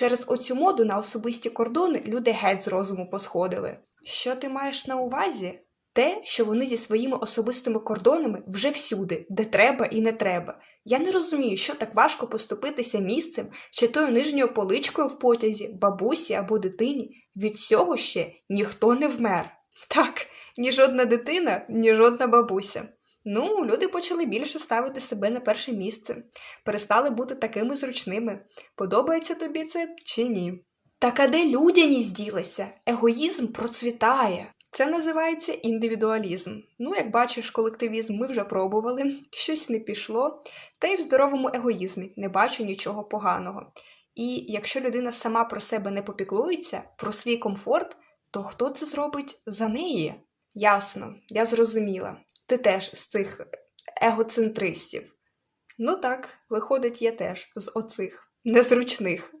Через оцю моду на особисті кордони люди геть з розуму посходили. Що ти маєш на увазі? Те, що вони зі своїми особистими кордонами вже всюди, де треба і не треба. Я не розумію, що так важко поступитися місцем чи тою нижньою поличкою в потязі, бабусі або дитині. Від цього ще ніхто не вмер. Так, ні жодна дитина, ні жодна бабуся. Ну, люди почали більше ставити себе на перше місце, перестали бути такими зручними. Подобається тобі це чи ні? Так а де людяність ділася? Егоїзм процвітає. Це називається індивідуалізм. Ну, як бачиш, колективізм ми вже пробували, щось не пішло, та й в здоровому егоїзмі не бачу нічого поганого. І якщо людина сама про себе не попіклується, про свій комфорт, то хто це зробить за неї? Ясно, я зрозуміла. Ти теж з цих егоцентристів. Ну так, виходить, я теж з оцих незручних